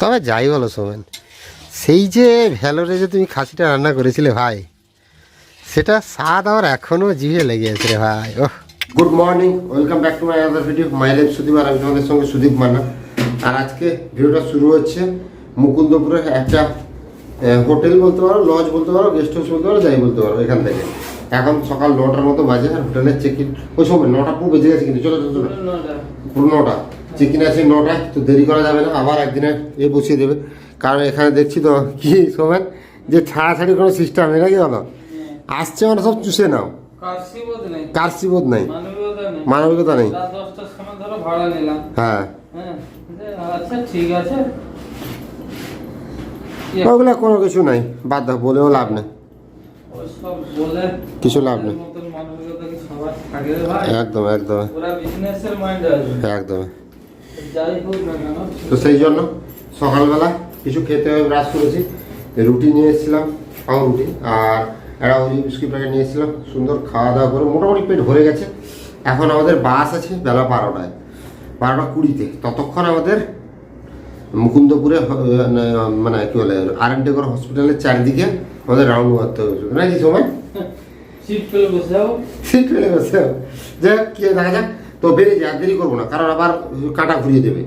তবে যাই বলো সোমেন সেই যে ভ্যালোরে যে তুমি খাসিটা রান্না করেছিলে ভাই সেটা স্বাদ আমার এখনও জিভে লেগে আছে রে ভাই ওহ। Good morning welcome back to my other video my life Sudip আর আমি তোমাদের সঙ্গে সুদীপ মান্না আর আজকে ভিডিওটা শুরু হচ্ছে মুকুন্দপুরের একটা হোটেল বলতে পারো লজ বলতে পারো গেস্ট হাউস বলতে পারো যাই বলতে পারো এখান থেকে। এখন সকাল নটার মতো বাজে আর হোটেলের চেক ইন ওই সময় নটা পুরো বেজে গেছে কিন্তু চলো চলো চলো। পুরো নটা। চেক ইন আছে নটায় তো দেরি করা যাবে না আবার একদিনে এ বসিয়ে দেবে। কারণ এখানে দেখছি তো কি সময় যে ছাড়াছাড়ি কোনো সিস্টেম নেই নাকি বলো? আসছে মানে সব চুষে নাও। কারসিবোধ নাই। মানবিকতা নেই। হ্যাঁ। হ্যাঁ আচ্ছা কি ওগুলো কোনো কিছু নাই বাদ দাও বলেও লাভ নেই। কিছু লাভ নেই। একদম একদম। একদম। তো সেই জন্য সকালবেলা কিছু খেতে হবে ব্রাশ করেছি। রুটি নিয়ে এসেছিলাম পাও রুটি। আর একটা ওই বিস্কিট প্যাকেট নিয়ে এসেছিলাম। সুন্দর খাওয়া দাওয়া করে মোটামুটি পেট ভরে গেছে। এখন আমাদের বাস আছে বেলা বারোটায়। বারোটা কুড়িতে। ততক্ষণ আমাদের মুকুন্দপুরে মানে কি বলে আর এন টেকর হসপিটালের চারিদিকে আমাদের রাউন্ড মারতে হবে নাকি সময়? সিট পেলে বসে যাও সিট ফেলে বসে হবে। যাই হোক, কি দেখা যাক। তো বেরিয়ে যা দেরি করব না, কারণ আবার কাটা ঘুরিয়ে দেবে।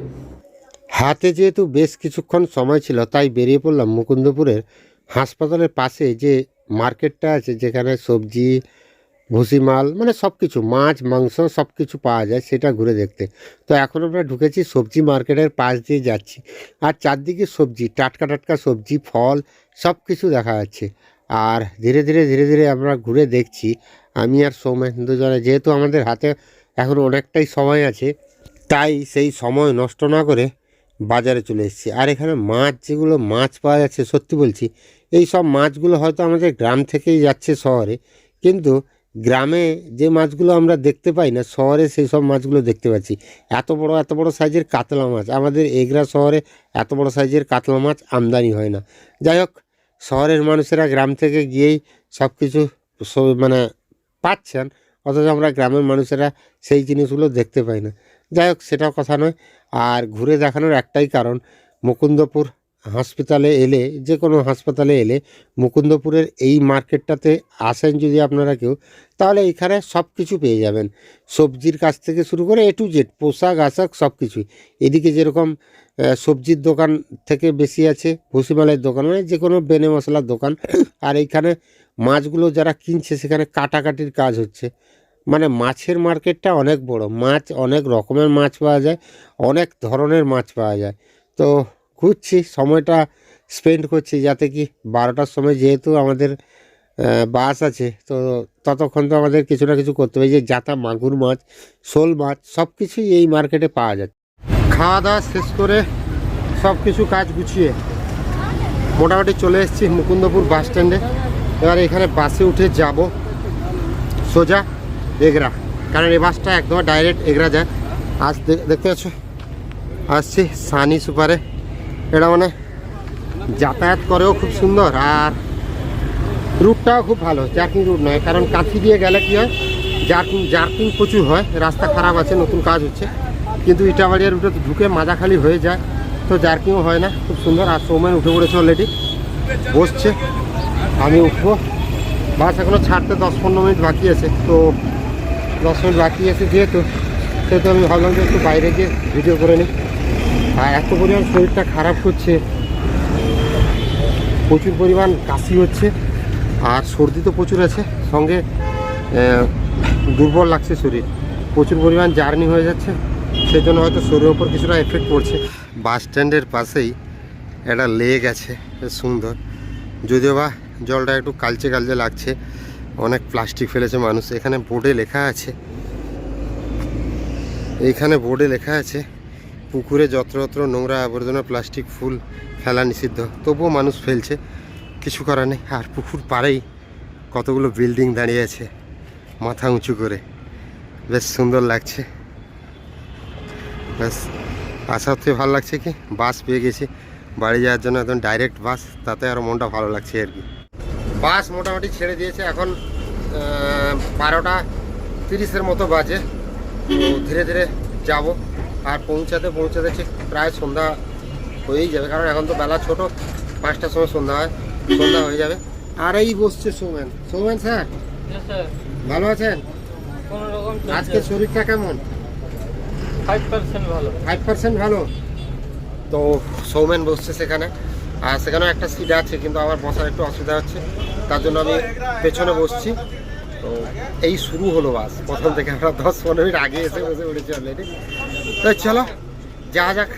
হাতে যেহেতু বেশ কিছুক্ষণ সময় ছিল, তাই বেরিয়ে পড়লাম মুকুন্দপুরের হাসপাতালের পাশে যে মার্কেটটা আছে, যেখানে সবজি ভুসিমাল মানে সব কিছু মাছ, মাংস সব কিছু পাওয়া যায়, সেটা ঘুরে দেখতে। তো এখন আমরা ঢুকেছি সবজি মার্কেটের পাশ দিয়ে যাচ্ছি, আর চারদিকে সবজি, টাটকা টাটকা সবজি, ফল সব কিছু দেখা যাচ্ছে। আর ধীরে ধীরে ধীরে ধীরে আমরা ঘুরে দেখছি, আমি আর সৌমেন দুজনে যেহেতু আমাদের হাতে এখন অনেকটাই সময় আছে, তাই সেই সময় নষ্ট না করে বাজারে চলে এসেছি। আর এখানে মাছ, যেগুলো মাছ পাওয়া যাচ্ছে, সত্যি বলছি, এই সব মাছগুলো হয়তো আমাদের গ্রাম থেকেই যাচ্ছে শহরে, কিন্তু গ্রামে যে মাছগুলো আমরা দেখতে পাই না, শহরে সেই সব মাছগুলো দেখতে পাচ্ছি। এত বড় এত বড় সাইজের কাতলা মাছ, আমাদের এগরা শহরে এত বড় সাইজের কাতলা মাছ আমদানি হয় না। যাই হোক, শহরের মানুষেরা গ্রাম থেকে গিয়েই সব কিছু মানে পাচ্ছেন অথচ আমরা গ্রামের মানুষেরা সেই জিনিসগুলো দেখতে পাই না। যাই হোক, সেটাও কথা নয়। আর ঘুরে দেখানোর একটাই কারণ, মুকুন্দপুর হাসপাতালে এলে, যে কোনো হাসপাতালে এলে মুকুন্দপুরের এই মার্কেটটাতে আসেন যদি আপনারা কেউ, তাহলে এখানে সব কিছু পেয়ে যাবেন। সবজির কাছ থেকে শুরু করে এ টু জেড পোশাক, আশাক সব কিছুই। এদিকে যেরকম সবজির দোকান থেকে বেশি আছে ভুসিমালের দোকান মানে যে কোনো বেনে মশলার দোকান। আর এইখানে মাছগুলো যারা কিনছে, সেখানে কাটাকাটির কাজ হচ্ছে। মানে মাছের মার্কেটটা অনেক বড়, মাছ অনেক রকমের মাছ পাওয়া যায়, অনেক ধরনের মাছ পাওয়া যায়। তো ঘুরছি সময়টা স্পেন্ড করছি যাতে কি বারোটার সময় যেহেতু আমাদের বাস আছে, তো ততক্ষণ তো আমাদের কিছু না কিছু করতে হবে। যে জাতা মাগুর মাছ, শোল মাছ সব কিছুই এই মার্কেটে পাওয়া যায় খাওয়া দাওয়া শেষ করে সব কিছু কাজ গুছিয়ে মোটামুটি চলে এসেছি মুকুন্দপুর বাস স্ট্যান্ডে এবার এখানে বাসে উঠে যাব সোজা এগরা। কারণ এই বাসটা একদম ডাইরেক্ট এগরা যায়। আজ দেখতে পাচ্ছ? আসছি সানি সুপারে। এটা মানে যাতায়াত করেও খুব সুন্দর আর রুটটাও খুব ভালো জার্কিং রুট নয়। কারণ কাঁথি দিয়ে গেলে কী হয় জার্কিং জার্কিং প্রচুর হয়, রাস্তা খারাপ আছে, নতুন কাজ হচ্ছে। কিন্তু ইটাবাড়িয়া রুটে ঢুকে মাজাখালি হয়ে যায়, তো জার্কিংও হয় না, খুব সুন্দর। আর সৌমেন উঠে পড়েছে অলরেডি বসছে। আমি উঠবো। বাস এখনও ছাড়তে দশ পনেরো মিনিট বাকি আছে, তো দশ মিনিট বাকি আছে যেহেতু, সেহেতু আমি ভাবলাম যে একটু বাইরে গিয়ে ভিডিও করে নিই। আর এত পরিমাণ শরীরটা খারাপ করছে। প্রচুর পরিমাণ কাশি হচ্ছে আর সর্দি তো প্রচুর আছে, সঙ্গে দুর্বল লাগছে শরীর। প্রচুর পরিমাণ জার্নি হয়ে যাচ্ছে সেই জন্য হয়তো শরীরের ওপর কিছুটা এফেক্ট পড়ছে। বাস স্ট্যান্ডের পাশেই একটা লেক আছে সুন্দর। যদিও বা জলটা একটু কালচে কালচে লাগছে, অনেক প্লাস্টিক ফেলেছে মানুষ। এখানে বোর্ডে লেখা আছে এইখানে বোর্ডে লেখা আছে পুকুরে যত্রতত্র নোংরা আবর্জনা, প্লাস্টিক, ফুল ফেলা নিষিদ্ধ। তবুও মানুষ ফেলছে। কিছু করার নেই। আর পুকুর পাড়েই কতগুলো বিল্ডিং দাঁড়িয়ে আছে, মাথা উঁচু করে। বেশ সুন্দর লাগছে। ব্যাস আসা থেকে ভালো লাগছে কি? বাস পেয়ে গেছি। বাড়ি যাওয়ার জন্য একদম ডাইরেক্ট বাস, তাতে আরও মনটা ভালো লাগছে আর কি। বাস মোটামুটি ছেড়ে দিয়েছে। এখন বারোটা তিরিশের মতো বাজে। তো ধীরে ধীরে যাব। আর পৌঁছাতে পৌঁছাতে ঠিক প্রায় সন্ধ্যা হয়েই যাবে কারণ এখন তো বেলা ছোট পাঁচটার সময় সন্ধ্যা হয় সন্ধ্যা হয়ে যাবে। আর এই বসছে সৌমেন। সৌমেন স্যার? ভালো আছেন? আজকে শরীরটা কেমন? ফাইভ পার্সেন্ট ভালো। ফাইভ পার্সেন্ট ভালো? তো সৌমেন বসছে সেখানে। আর সেখানেও একটা সিট আছে কিন্তু আমার বসার একটু অসুবিধা হচ্ছে। তার জন্য আমি পেছনে বসছি। তো এই শুরু হলো বাস। প্রথম থেকে আমরা দশ পনেরো মিনিট আগে এসে বসে উঠেছি অলরেডি তো চলো যা যাক।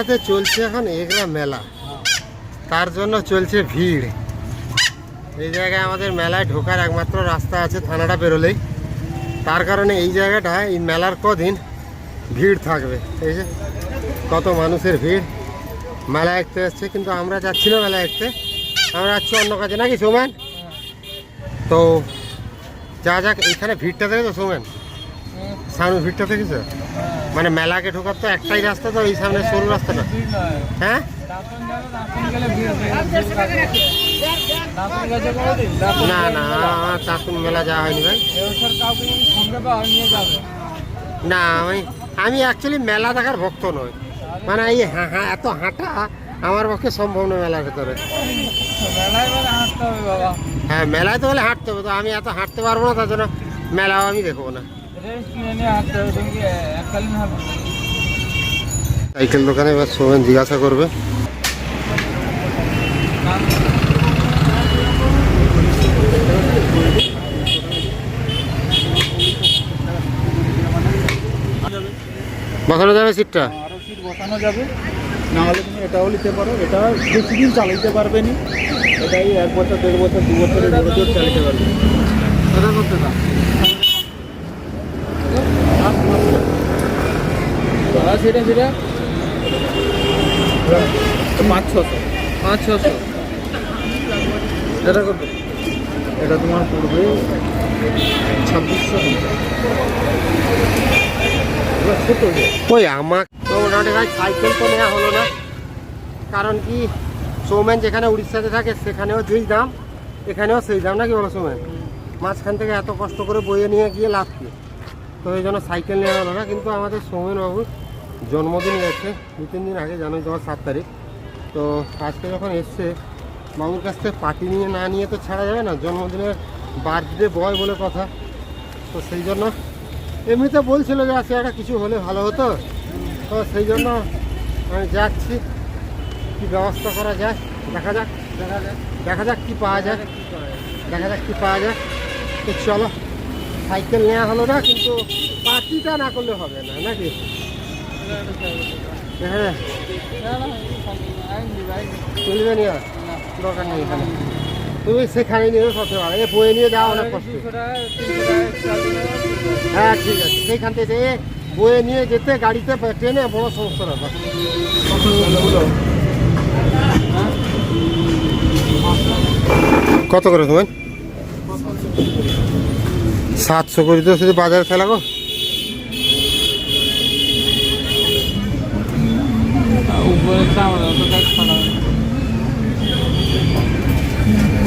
এগরাতে চলছে এখন এগরা মেলা। তার জন্য চলছে ভিড়। এই জায়গায় আমাদের মেলায় ঢোকার একমাত্র রাস্তা আছে থানাটা বেরোলেই। তার কারণে এই জায়গাটা এই মেলার কদিন ভিড় থাকবে। এই যে কত মানুষের ভিড়। মেলা দেখতে আসছে কিন্তু আমরা যাচ্ছি না মেলা দেখতে। আমরা যাচ্ছি অন্য কাজে। নাকি সোমেন? তো যা যাক এখানে ভিড়টা দেখে তো সোমেন। সামনে ভিড়টা দেখেছ? মানে মেলাকে ঢোকার তো একটাই রাস্তা, তো এই সামনে সরু রাস্তাটা। হ্যাঁ? না না চাকুন মেলা যাওয়া হয়নি ভাই। না, আমি আমি অ্যাকচুয়ালি মেলা দেখার ভক্ত নই। মানে এই এত হাঁটা আমার পক্ষে সম্ভব নয় মেলার ভেতরে। হ্যাঁ মেলায় তো হলে হাঁটতে হবে, তো আমি এত হাঁটতে পারব না, তার জন্য মেলাও আমি দেখব না। সাইকেল দোকানে এবার সোমেন জিজ্ঞাসা করবে। বসানো যাবে সিটটা? আরও সিট বসানো যাবে। না হলে তুমি এটাও নিতে পারো। এটা বেশি দিন চালাইতে পারবে নি। এটাই এক বছর দেড় বছর দু বছর চালাইতে পারবে। এটা করতে না সেটা সেটা? পাঁচ ছশো। পাঁচ ছশো। এটা করবে এটা তোমার পড়বে ছাব্বিশশো ওই আমার তো মোটামুটি ভাই সাইকেল তো নেওয়া হলো না। কারণ কি সৌমেন যেখানে উড়িষ্যাতে থাকে সেখানেও যেই দাম এখানেও সেই দাম। নাকি বলো সৌমেন মাঝখান থেকে এত কষ্ট করে বইয়ে নিয়ে গিয়ে লাভ কি? তো এই জন্য সাইকেল নেওয়া হলো না। কিন্তু আমাদের সৌমেন বাবুর জন্মদিন গেছে দু, তিন দিন আগে জানোই তোমার সাত তারিখ। তো আজকে যখন এসছে বাবুর কাছ থেকে পার্টি নিয়ে না নিয়ে তো ছাড়া যাবে না, জন্মদিনের বার্থডে বয় বলে কথা। তো সেই জন্য এমনিতে বলছিল যে, আজকে একটা কিছু হলে ভালো হতো। তো সেই জন্য আমি যাচ্ছি। কি ব্যবস্থা করা যায়? দেখা যাক দেখা যাক। দেখা যাক কী পাওয়া যায়। দেখা যাক কী পাওয়া যায়। তো চলো, সাইকেল নেওয়া হলো না, কিন্তু পার্টিটা না করলে হবে না, নাকি? তুমি নিয়ে এ বয়ে নিয়ে যাওয়া হ্যাঁ ঠিক আছে বয়ে নিয়ে যেতে গাড়িতে ট্রেনে বড় সমস্যা কত করে তোমার? সাতশো করে তো শুধু বাজারে খেলা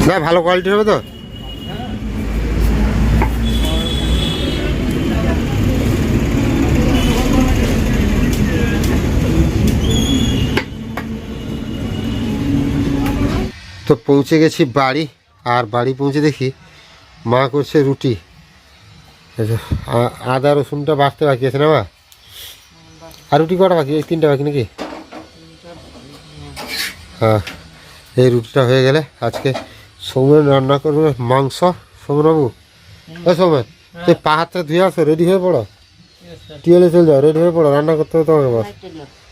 না, ভালো কোয়ালিটি হবে তো? তো পৌঁছে গেছি বাড়ি, আর বাড়ি পৌঁছে দেখি মা করছে রুটি। এই আদা রসুনটা বাড়তে বাকি আছে না মা? আর রুটি কটা বাকি? তিনটা বাকি নাকি? এই রুটিটা হয়ে গেলে আজকে সৌমেন রান্না করবে মাংস। সৌমেনবাবু ও সৌমেন তুই পা হাতটা ধুয়ে আসো রেডি হয়ে পড়ো। টিউলে চলে যাও রেডি হয়ে পড়ো রান্না করতে হবে তোমাকে বাস।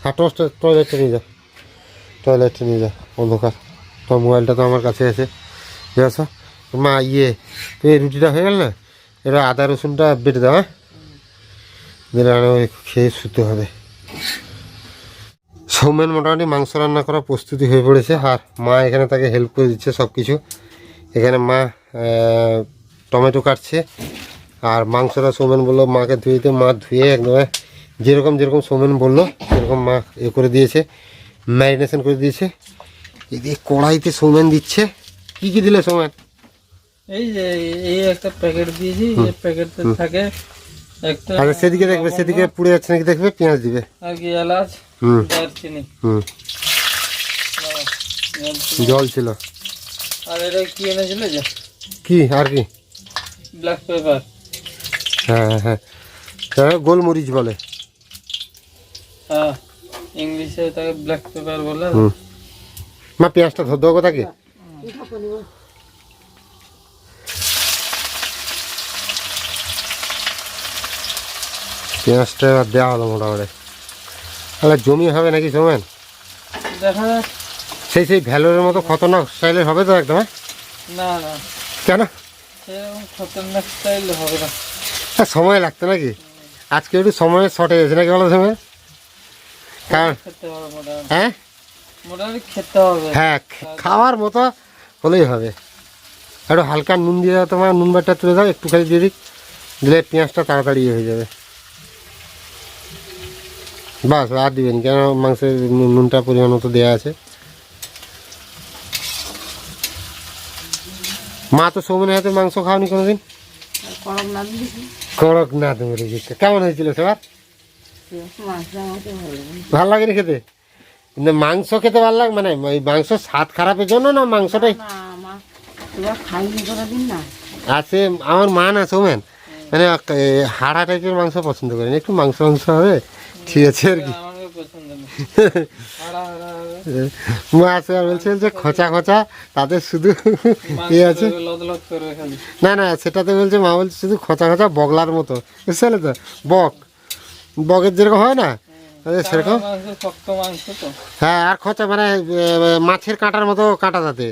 হ্যাঁ টসটা টয়লেটটা নিয়ে যাও টয়লেটটা নিয়ে যাও অন্ধকার। তোমার মোবাইলটা তো আমার কাছে আছে। বুঝে আসো। মা ইয়ে তুমি রুটিটা হয়ে গেল না? এটা আদা রসুনটা বেটে দাও হ্যাঁ? দিলে খেয়ে শুতে হবে। সৌমেন মোটামুটি মাংস রান্না করার প্রস্তুতি হয়ে পড়েছে। আর মা এখানে তাকে হেল্প করে দিচ্ছে সব কিছু এখানে মা টমেটো কাটছে। আর মাংসটা সৌমেন বলল মাকে ধুয়ে দিতে মা ধুয়ে একদম যেরকম যেরকম সৌমেন বলল সেরকম মা এ করে দিয়েছে ম্যারিনেশন করে দিয়েছে। এদিকে কড়াইতে সৌমেন দিচ্ছে। কি কি দিলে সৌমেন? এই যে এই একটা প্যাকেট দিয়েছি প্যাকেটে থাকে আচ্ছা সেদিকে দেখবে সেদিকে পুড়ে যাচ্ছে নাকি দেখবে পেঁয়াজ দিবে। আর কি এলাচ হুম। হুম। জল ছিল। আর এটা কি এনেছিল যে? কি? আর কি? ব্ল্যাক পেপার হ্যাঁ হ্যাঁ হ্যাঁ। তারা গোলমরিচ বলে। হ্যাঁ ইংলিশে তাকে ব্ল্যাক পেপার বলে। হুম। মা পেঁয়াজটা ধর দেবো তাকে পেঁয়াজটা এবার দেওয়া হলো মোটামুটি। তাহলে জমি হবে নাকি সোমেন দেখা যাক। সেই সেই ভ্যালোরের মতো খতরনাক স্টাইলের হবে তো একদম হ্যাঁ? না না। কেন? খতরনাক স্টাইল হবে না। হ্যাঁ, সময় লাগতো নাকি? আজকে একটু সময়ের শর্টেজ আছে নাকি বলো সময় কারণ হ্যাঁ? হ্যাঁ খাওয়ার মতো হলেই হবে। একটু হালকা নুন দিয়ে তোমার নুন বাটটা তুলে দাও একটুখানি দিয়ে দিক। দিলে পেঁয়াজটা তাড়াতাড়ি ইয়ে হয়ে যাবে। বাস আর দিবেন কেন? মাংসের নুনটা পরিমাণ মতো দেওয়া আছে। মা তো সৌমনের হাতে মাংস খাওনি কোনোদিন? কড়ক না না তুমি রেখেছে কেমন হয়েছিল সেবার? আমাকে লাগে ভালো লাগেনি খেতে? কিন্তু মাংস খেতে ভালো লাগে মানে ওই মাংস স্বাদ খারাপের জন্য না মাংসটাই? না না। আছে আমার মা না সৌমেন মানে হাড়া টাইপের মাংস পছন্দ করেন একটু মাংস মাংস হবে। ঠিক আছে আর কি যে খোঁচা খোঁচা শুধু এ আছে। না না সেটাতে বলছে মা বলছে শুধু খোঁচা খোঁচা বগলার মতো। বুঝতে তো বক। বকের যেরকম হয় না সেরকম। হ্যাঁ আর খোঁচা মানে মাছের কাঁটার মতো কাঁটা তাতে।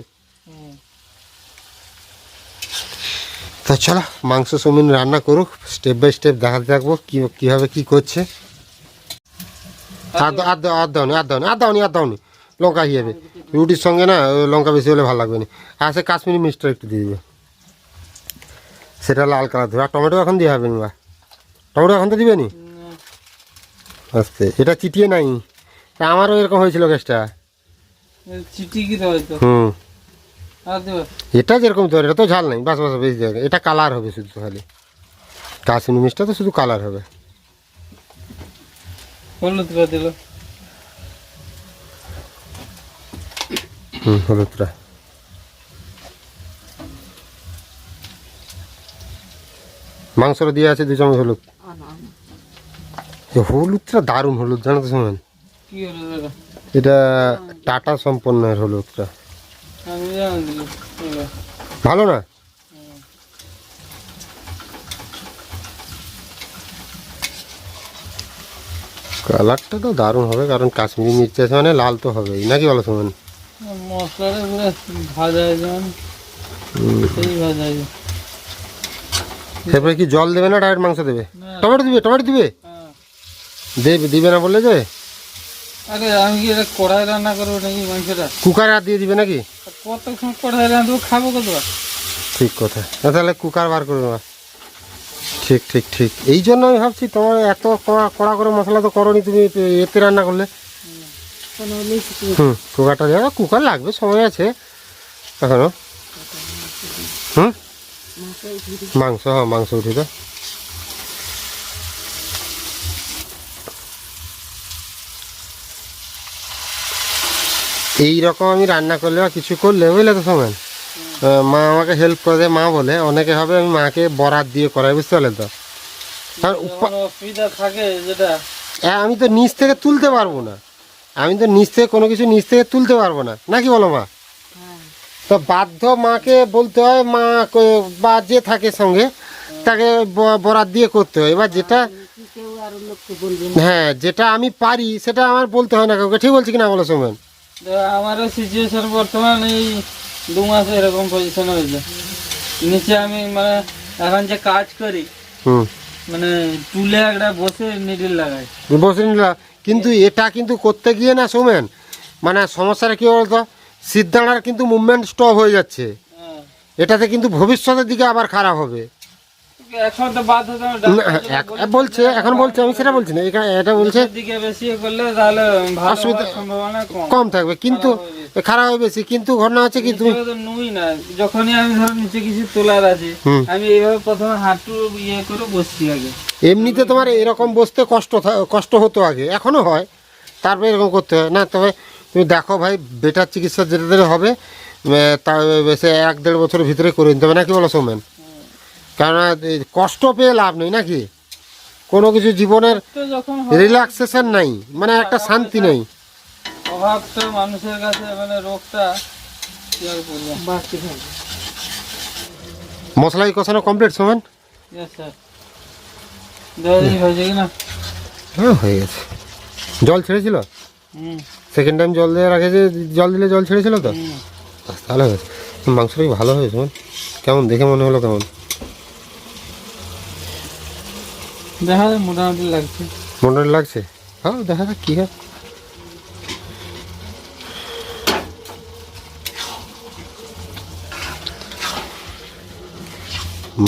তো চলো মাংস সমিন রান্না করুক স্টেপ বাই স্টেপ দেখাতে থাকব কি কীভাবে কী করছে। আর দাও- আর দাও- আর দাওনি আর দাওনি আর দাওনি আর দাওনি লঙ্কা হিয়াবে রুটির সঙ্গে না লঙ্কা বেশি হলে ভালো লাগবে না। আর সে কাশ্মীরি মিষ্টি একটু দিয়ে দিবে। সেটা লাল কালার দেবে। আর টমেটো এখন দিয়ে হবে না বা? টমেটো এখন তো দিবে নি? আস্তে এটা চিটিয়ে নাই। আমারও এরকম হয়েছিল গ্যাসটা। হুম। এটা যেরকম তোর এটা তো ঝাল নেই। বাস বাস বেশি এটা কালার হবে শুধু খালি কাশ্মীরি মিষ্টিটা তো শুধু কালার হবে। হলুদ করে দিল। হুম হলুদটা। মাংসটা দিয়ে আছে দু চামচ হলুদ। হলুদটা দারুণ হলুদ জানো তো শোনেন? এটা এটা টাটা সম্পন্নের হলুদটা। ভালো না? কালারটা তো দারুণ হবে কারণ কাশ্মীরি মির্চি আছে মানে লাল তো হবেই নাকি বলো শোনেন মশলাটা পুরো ভাজা যেমন সেই ভাজা এরপরে কি জল দেবে না ডাইরেক্ট মাংস দেবে? টমেটো দিবে টমেটো দিবে? হ্যাঁ। দেবে দিবে না বললে যে? আরে আমি কি এটা কড়াই রান্না করব নাকি মাংসটা? কুকারে আর দিয়ে দিবে নাকি? কড়াই রাঁধবো খাব কত ঠিক কথা। তাহলে কুকার বার করে নেওয়া ঠিক ঠিক ঠিক। এই জন্য আমি ভাবছি তোমার এত কড়া কড়া করে মশলা তো করনি তুমি এতে রান্না করলে। হুম কুকারটা কুকার লাগবে সময় আছে। এখনও? হুম? মাংস হ্যাঁ মাংস উঠে দাও। এই রকম আমি রান্না করলে বা কিছু করলে বুঝলে তো সময় মা আমাকে হেল্প করে দেয় মা বলে অনেকে হবে আমি মাকে বরাত দিয়ে করাই বুঝতে পারলেন তো? আর উপা- থাকে যেটা? আমি তো নিচ থেকে তুলতে পারব না। আমি তো নিচ থেকে কোনো কিছু নিচ থেকে তুলতে পারব না। নাকি বলো মা? হ্যাঁ। তো বাধ্য মাকে বলতে হয় মা বা যে থাকে সঙ্গে তাকে ব- বরাত দিয়ে করতে হয়। এবার যেটা হ্যাঁ যেটা আমি পারি সেটা আমার বলতে হয় না কাউকে। ঠিক বলছি কিনা বলো সোমেন? আমারও সিচুয়েশন বর্তমান এই দু মাস এরকম পজিশন হয়েছে। নিচে আমি মানে এখন যে কাজ করি মানে তুলে একটা বসে নিডিল লাগাই। বসে নিডিল কিন্তু এটা কিন্তু করতে গিয়ে না সোমেন মানে সমস্যাটা কী বলতো? সিদ্ধানার কিন্তু মুভমেন্ট স্টপ হয়ে যাচ্ছে। হ্যাঁ। এটাতে কিন্তু ভবিষ্যতের দিকে আবার খারাপ হবে। এখন তো বলছে এখন বলছে আমি সেটা বলছি না। এটা এটা বলছে দিকে বেশি ইয়ে করলে তাহলে অসুবিধা- কম। থাকবে। কিন্তু খারাপ হবে বেশি। কিন্তু ঘটনা হচ্ছে কি তুমি নুই না। যখনই আমি ধরো নিচে কিছু তোলার আছে আমি এইভাবে প্রথমে হাঁটু ইয়ে করে বসছি আগে। এমনিতে তোমার এরকম বসতে কষ্ট কষ্ট হতো আগে। এখনও হয়। তারপরে এরকম করতে হয়। না তবে তুমি দেখো ভাই বেটার চিকিৎসা যেটা যেটা হবে তা সে এক দেড় বছরের ভিতরে করে নিতে হবে। নাকি বলো সৌমেন? কেননা কষ্ট পেয়ে লাভ নেই নাকি? কোনো কিছু জীবনের রিল্যাক্সেশন নাই মানে একটা শান্তি নেই। অভাবটা মানুষের কাছে মানে রোগটা মশলাই কষানো কমপ্লিট সৌমেন হ্যাঁ হয়ে গেছে। জল ছেড়েছিল? সেকেন্ড টাইম জল দেওয়ার আগে যে জল দিলে জল ছেড়েছিল তো? তাহলে হয়েছে। মাংসটা ভালো হয়েছে কেমন দেখে মনে হলো কেমন? দেখা যায় মোটামুটি লাগছে। মনে লাগছে? হ্যাঁ দেখা যাক কী হয়।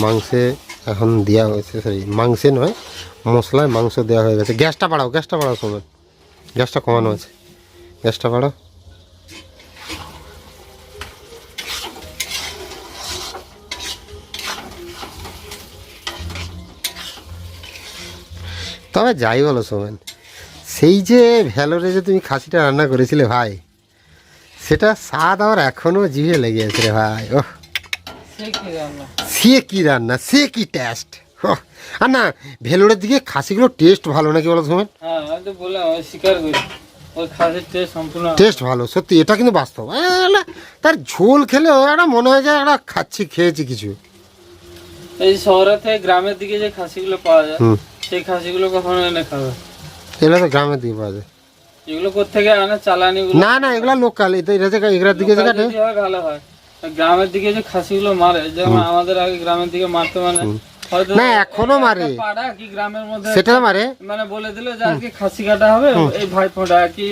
মাংসে এখন দেওয়া হয়েছে সরি মাংসে নয় মশলায় মাংস দেওয়া হয়ে গেছে। গ্যাসটা বাড়াও গ্যাসটা বাড়াও সময় গ্যাসটা কমানো আছে। গ্যাসটা বাড়াও। তবে যাই বলো সোমেন সেই যে ভ্যালোরে যে তুমি খাসিটা রান্না করেছিলে ভাই সেটা স্বাদ আমার এখনও জিভে লেগে আছে রে ভাই ওহ। সে কি রান্না? সে কি টেস্ট আর না ভেলোরের দিকে খাসিগুলো টেস্ট ভালো নাকি বলো সোমেন হ্যাঁ টেস্ট ভালো সত্যি এটা কিন্তু বাস্তব। তার ঝোল খেলে একটা মনে হয় যে একটা খাচ্ছি খেয়েছি কিছু। এই শহরের থেকে গ্রামের দিকে যে খাসিগুলো পাওয়া যায় সেই খাসিগুলো কখনো এনে খাবে? এগুলো তো গ্রামের দিকে পাওয়া যায়। এগুলো কোথেকে আনে? চালানি না না এগুলো লোকাল। এটা এটা এগুলোর দিকে যে কাটে। ভালো হয়। গ্রামের দিকে যে খাসিগুলো মারে যেমন আমাদের আগে গ্রামের দিকে মারতে মানে হয়তো না, এখনও মারে। পাড়া কি গ্রামের মধ্যে সেটা মারে। মানে বলে দিল যে আজকে খাসি কাটা হবে? এই ভাই ফোঁটা কি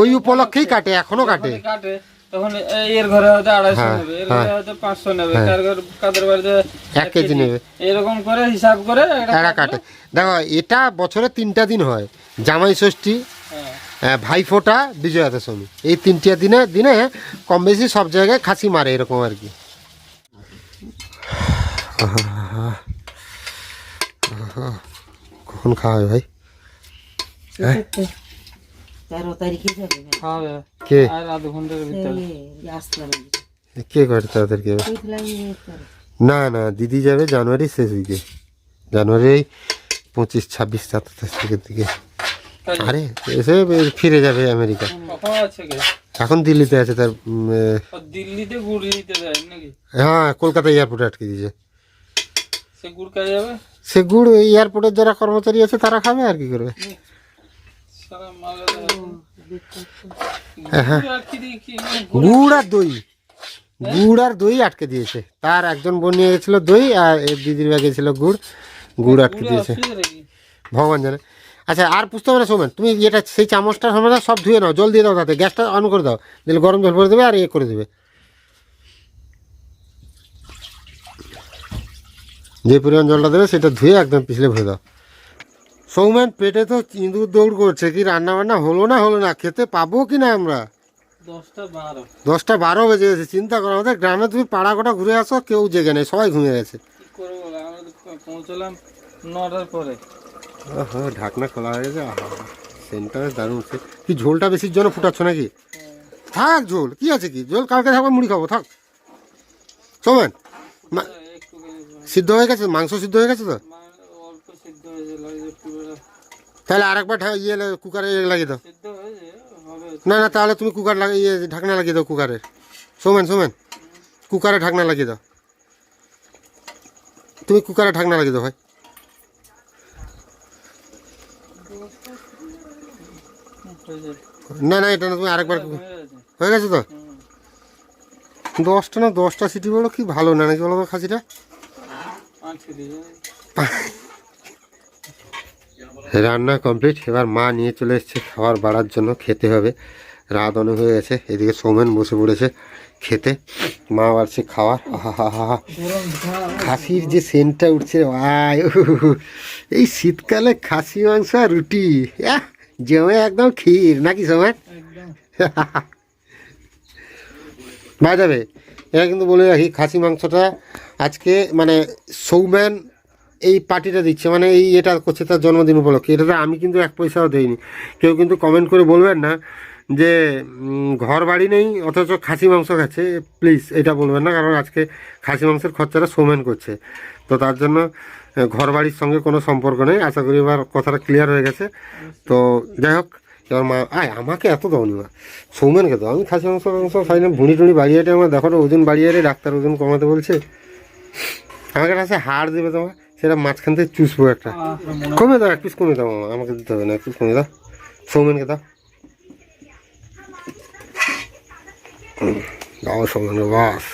ওই উপলক্ষেই কাটে এখনও কাটে। কাটে। তখন এর ঘরে হয়তো আড়াইশো হ্যাঁ, নেবে এর হ্যাঁ। ঘরে হয়তো পাঁচশো নেবে কার ঘর কাদের বাড়িতে এক কেজি নেবে। এরকম করে হিসাব করে এরা কাটে। দেখো এটা বছরে তিনটা দিন হয়। জামাই ষষ্ঠী হ্যাঁ। ভাইফোঁটা বিজয়া দশমী এই তিনটা দিনে দিনে কম বেশি সব জায়গায় খাসি মারে এরকম আর কি। কখন খাওয়া হয় ভাই? তেরো তারিখে যাবে না কে? আর আধ ঘণ্টার ভিতরে। আসলাম। কে করে তাদেরকে? কইছিলাম না না দিদি যাবে জানুয়ারি শেষ উইকে জানুয়ারি এই পঁচিশ ছাব্বিশ সাতাশ তারিখের দিকে। আরে এসে ফিরে যাবে আমেরিকা। এখন দিল্লিতে আছে তার দিল্লিতে গুড় নিতে দেয় নাকি? হ্যাঁ কলকাতা এয়ারপোর্টে আটকে দিয়েছে। সে গুড় খাওয়া যাবে? সে গুড় এয়ারপোর্টের যারা কর্মচারী আছে তারা খাবে আর কি করবে? সারা মালে। গুড় আর কি মানে গুড় আর দই। গুড় আর দই আটকে দিয়েছে। তার একজন বোন নিয়ে গেছিল দই আর দিদির ব্যাগে ছিল গুড়। গুড় আটকে দিয়েছে। ভগবান জানে। আচ্ছা আর বুঝতে পারে শোনেন তুমি এটা সেই চামচটা সময় সব ধুয়ে নাও জল দিয়ে দাও তাতে। গ্যাসটা অন করে দাও দিলে গরম জল ভরে দেবে আর ইয়ে করে দেবে। যে পরিমাণ জলটা দেবে সেটা ধুয়ে একদম পিছলে ভরে দাও। সৌমেন পেটে তো ইঁদুর দৌড় করছে কি রান্না বান্না হলো না হলো না? খেতে পাবো কি না আমরা? দশটা বারো। বেজে গেছে চিন্তা করো আমাদের গ্রামে তুমি পাড়া গোটা ঘুরে আসো কেউ জেগে নেই সবাই ঘুমিয়ে গেছে। পৌঁছলাম নটার পরে। ওহো, ঢাকনা খোলা হয়ে গেছে সেন্টার দারুণ উঠছে কি ঝোলটা বেশির জন্য ফুটাচ্ছ নাকি? থাক ঝোল কি আছে কি? ঝোল কালকে থাকবে মুড়ি খাব থাক। সোমেন মা- সিদ্ধ হয়ে গেছে? মাংস সিদ্ধ হয়ে গেছে তো মানে অল্প সিদ্ধ হয়েছে লাগে পুরোটা তাহলে আরেকবার ইয়ে কুকারে লাগিয়ে দাও। না না, তাহলে তুমি কুকার লাগিয়ে ইয়ে ঢাকনা লাগিয়ে দাও কুকারের। সোমেন সোমেন, কুকারে ঢাকনা লাগিয়ে দাও। তুমি কুকারে ঢাকনা লাগিয়ে দাও, ভাই। না না, এটা না, তুমি আরেকবার হয়ে গেছে তো? দশটা না, দশটা সিটি বলো কি ভালো না নাকি বলো খাসিটা? দিয়ে রান্না কমপ্লিট এবার মা নিয়ে চলে এসেছে খাবার বাড়ার জন্য খেতে হবে। রাত অনেক হয়ে গেছে এদিকে সৌমেন বসে পড়েছে খেতে। মা বাড়ছে খাওয়ার আহা হা হা হা খাসির যে সেন্টটা উঠছে উহ, এই শীতকালে খাসি মাংস আর রুটি জমে একদম ক্ষীর নাকি সৌমেন? যাবে এটা কিন্তু বলে রাখি খাসি মাংসটা আজকে মানে সৌম্যান এই পার্টিটা দিচ্ছে মানে এই এটা করছে, তার জন্মদিন উপলক্ষে। এটাতে আমি কিন্তু এক পয়সাও দেইনি। কেউ কিন্তু কমেন্ট করে বলবেন না যে ঘর বাড়ি নেই, অথচ খাসি মাংস খাচ্ছে। প্লিজ এটা বলবেন না, কারণ আজকে খাসি মাংসের খরচাটা সৌম্যান করছে। তো তার জন্য ঘর বাড়ির সঙ্গে কোনো সম্পর্ক নেই। আশা করি এবার কথাটা ক্লিয়ার হয়ে গেছে। তো যাই হোক, এবার মা আয়, আমাকে এত দাওনি মা। সৌমেনকে দাও? আমি খাসি মাংস মাংস খাই না। ভুঁড়ি টুড়ি বাড়িয়ে আমার। দেখো ওজন বাড়িয়ে ডাক্তার ওজন কমাতে বলছে। আমাকে কাছে হাড় দেবে তোমার সেটা মাঝখান থেকে চুষবো একটা। কমে দাও এক পিস কমে দাও আমাকে দিতে হবে না এক পিস কমে দাও। সৌমেনকে দাও। দাও সৌমেনকে বাস।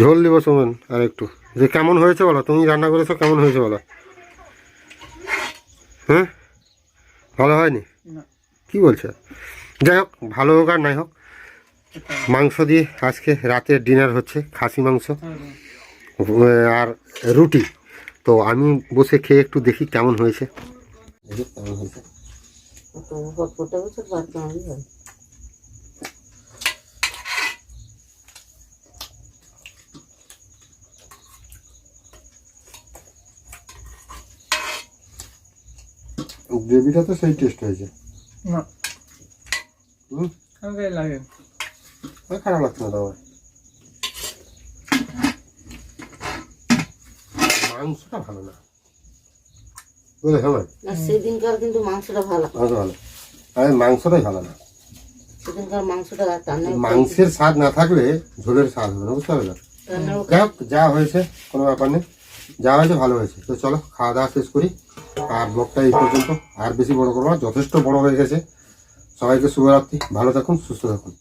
ঝোল দিব সৌমেন আর একটু। যে কেমন হয়েছে বলো তুমি রান্না করেছ কেমন হয়েছে বলো। হ্যাঁ? ভালো হয়নি। কি বলছো? যাই হোক ভালো হোক আর নাই হোক। মাংস দিয়ে আজকে রাতের ডিনার হচ্ছে খাসি মাংস। আর রুটি। তো আমি বসে খেয়ে একটু দেখি কেমন হয়েছে। হয় গ্রেভিটা তো সেই টেস্ট হয়েছে। না। লাগে। খারাপ লাগছে না তো আমার মাংসটা ভালো না। বুঝলে ভাই সেদিনকার কিন্তু মাংসটা ভালো। মাংস ভালো। আরে মাংসটাই ভালো না। সেদিনকার মাংসটা মাংসের স্বাদ না থাকলে ঝোলের স্বাদ হবে না বুঝতে পারলে? যাই হোক যা হয়েছে কোনো ব্যাপার নেই। যা হয়েছে ভালো হয়েছে। তো চলো খাওয়া দাওয়া শেষ করি। আর ব্লগটা এই পর্যন্ত। আর বেশি বড় করব না যথেষ্ট বড় হয়ে গেছে। সবাইকে শুভরাত্রি। ভালো থাকুন সুস্থ থাকুন।